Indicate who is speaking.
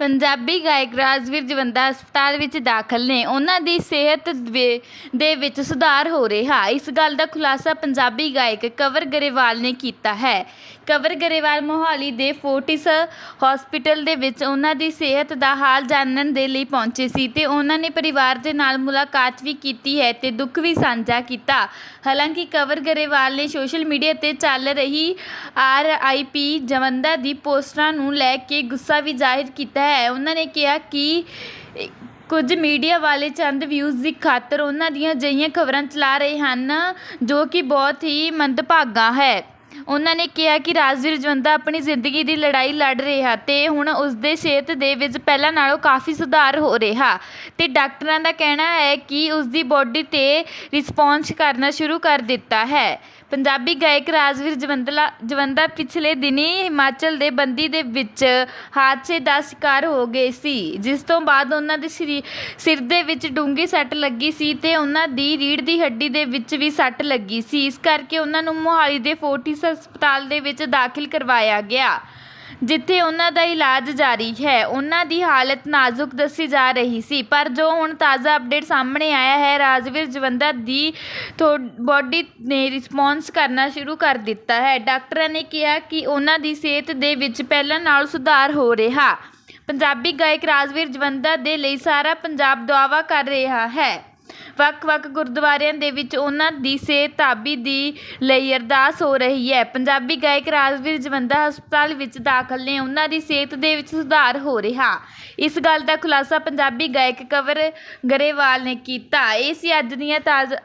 Speaker 1: ਪੰਜਾਬੀ ਗਾਇਕ ਰਾਜਵੀਰ ਜਵੰਦਾ ਹਸਪਤਾਲ ਵਿੱਚ ਦਾਖਲ ਨੇ। ਉਹਨਾਂ ਦੀ ਸਿਹਤ ਦੇ- ਦੇ ਵਿੱਚ ਸੁਧਾਰ ਹੋ ਰਿਹਾ। ਇਸ ਗੱਲ ਦਾ ਖੁਲਾਸਾ ਪੰਜਾਬੀ ਗਾਇਕ ਕੰਵਰ ਗਰੇਵਾਲ ਨੇ ਕੀਤਾ ਹੈ। ਕੰਵਰ ਗਰੇਵਾਲ ਮੋਹਾਲੀ ਦੇ ਫੋਰਟਿਸ ਹਸਪੀਟਲ ਦੇ ਵਿੱਚ ਉਹਨਾਂ ਦੀ ਸਿਹਤ ਦਾ ਹਾਲ ਜਾਣਨ ਦੇ ਲਈ ਪਹੁੰਚੇ ਸੀ ਤੇ ਉਹਨਾਂ ਨੇ ਪਰਿਵਾਰ ਦੇ ਨਾਲ ਮੁਲਾਕਾਤ ਵੀ ਕੀਤੀ ਹੈ ਤੇ ਦੁੱਖ ਵੀ ਸਾਂਝਾ ਕੀਤਾ। ਹਾਲਾਂਕਿ ਕਵਰ ਗਰੇਵਾਲ ਨੇ ਸੋਸ਼ਲ ਮੀਡੀਆ ਤੇ ਚੱਲ ਰਹੀ ਆਰ ਆਈ ਪੀ ਜਵੰਦਾ ਦੀ ਪੋਸਟਰਾਂ ਨੂੰ ਲੈ ਕੇ ਗੁੱਸਾ ਵੀ ਜ਼ਾਹਿਰ ਕੀਤਾ ਹੈ ਉਹਨਾਂ ਨੇ ਕਿਹਾ ਕਿ ਕੁਝ ਮੀਡੀਆ ਵਾਲੇ ਚੰਦ ਵਿਊਜ਼ ਦੀ ਖਾਤਰ ਉਹਨਾਂ ਦੀਆਂ ਅਜਿਹੀਆਂ ਖਬਰਾਂ ਚਲਾ ਰਹੇ ਹਨ ਜੋ ਕਿ ਬਹੁਤ ਹੀ ਮੰਦਭਾਗਾ ਹੈ। ਉਹਨਾਂ ਨੇ ਕਿਹਾ ਕਿ ਰਾਜਵੀਰ ਜਵੰਦਾ ਆਪਣੀ ਜ਼ਿੰਦਗੀ ਦੀ ਲੜਾਈ ਲੜ ਰਿਹਾ ਅਤੇ ਹੁਣ ਉਸਦੇ ਸਿਹਤ ਦੇ ਵਿੱਚ ਪਹਿਲਾਂ ਨਾਲੋਂ ਕਾਫੀ ਸੁਧਾਰ ਹੋ ਰਿਹਾ। ਅਤੇ ਡਾਕਟਰਾਂ ਦਾ ਕਹਿਣਾ ਹੈ ਕਿ ਉਸਦੀ ਬੋਡੀ ਤੇ ਰਿਸਪੌਂਸ ਕਰਨਾ ਸ਼ੁਰੂ ਕਰ ਦਿੱਤਾ ਹੈ। ਪੰਜਾਬੀ ਗਾਇਕ ਰਾਜਵੀਰ ਜਵੰਦਲਾ ਜਵੰਦਾ ਪਿਛਲੇ ਦਿਨੀਂ ਹਿਮਾਚਲ ਦੇ ਬੰਦੀ ਦੇ ਵਿੱਚ ਹਾਦਸੇ ਦਾ ਸ਼ਿਕਾਰ ਹੋ ਗਏ ਸੀ, ਜਿਸ ਤੋਂ ਬਾਅਦ ਉਹਨਾਂ ਦੇ ਸਰੀ- ਸਿਰ ਦੇ ਵਿੱਚ ਡੂੰਘੀ ਸੱਟ ਲੱਗੀ ਸੀ ਤੇ ਉਹਨਾਂ ਦੀ ਰੀੜ੍ਹ ਦੀ ਹੱਡੀ ਦੇ ਵਿੱਚ ਵੀ ਸੱਟ ਲੱਗੀ ਸੀ। ਇਸ ਕਰਕੇ ਉਹਨਾਂ ਨੂੰ ਮੋਹਾਲੀ ਦੇ ਫੋਰਟਿਸ ਹਸਪਤਾਲ ਦੇ ਵਿੱਚ ਦਾਖਲ ਕਰਵਾਇਆ ਗਿਆ, ਜਿੱਥੇ ਉਹਨਾਂ ਦਾ ਇਲਾਜ ਜਾਰੀ ਹੈ। ਉਹਨਾਂ ਦੀ ਹਾਲਤ ਨਾਜ਼ੁਕ ਦੱਸੀ ਜਾ ਰਹੀ ਸੀ, ਪਰ ਜੋ ਹੁਣ ਤਾਜ਼ਾ ਅਪਡੇਟ ਸਾਹਮਣੇ ਆਇਆ ਹੈ, ਰਾਜਵੀਰ ਜਵੰਦਾ ਦੀ ਬੋਡੀ ਨੇ ਰਿਸਪੌਂਸ ਕਰਨਾ ਸ਼ੁਰੂ ਕਰ ਦਿੱਤਾ ਹੈ। ਡਾਕਟਰਾਂ ਨੇ ਕਿਹਾ ਕਿ ਉਹਨਾਂ ਦੀ ਸਿਹਤ ਦੇ ਵਿੱਚ ਪਹਿਲਾਂ ਨਾਲੋਂ ਸੁਧਾਰ ਹੋ ਰਿਹਾ। ਪੰਜਾਬੀ ਗਾਇਕ ਰਾਜਵੀਰ ਜਵੰਦਾ ਦੇ ਲਈ ਸਾਰਾ ਪੰਜਾਬ ਦੁਆਵਾ ਕਰ ਰਿਹਾ ਹੈ। ਵੱਖ-ਵੱਖ ਗੁਰਦੁਆਰਿਆਂ ਦੇ ਵਿੱਚ ਉਹਨਾਂ ਦੀ ਸਿਹਤਾਬੀ ਦੀ ਲਈ ਅਰਦਾਸ ਹੋ ਰਹੀ ਹੈ। ਪੰਜਾਬੀ ਗਾਇਕ ਰਾਜਵੀਰ ਜਵੰਦਾ ਹਸਪਤਾਲ ਵਿੱਚ ਦਾਖਲ ਨੇ। ਉਹਨਾਂ ਦੀ ਸਿਹਤ ਦੇ ਵਿੱਚ ਸੁਧਾਰ ਹੋ ਰਿਹਾ। ਇਸ ਗੱਲ ਦਾ ਖੁਲਾਸਾ ਪੰਜਾਬੀ ਗਾਇਕ ਕਵਰ ਗਰੇਵਾਲ ਨੇ ਕੀਤਾ। ਇਹ ਸੀ ਅੱਜ ਦੀਆਂ ਤਾਜ਼ਾ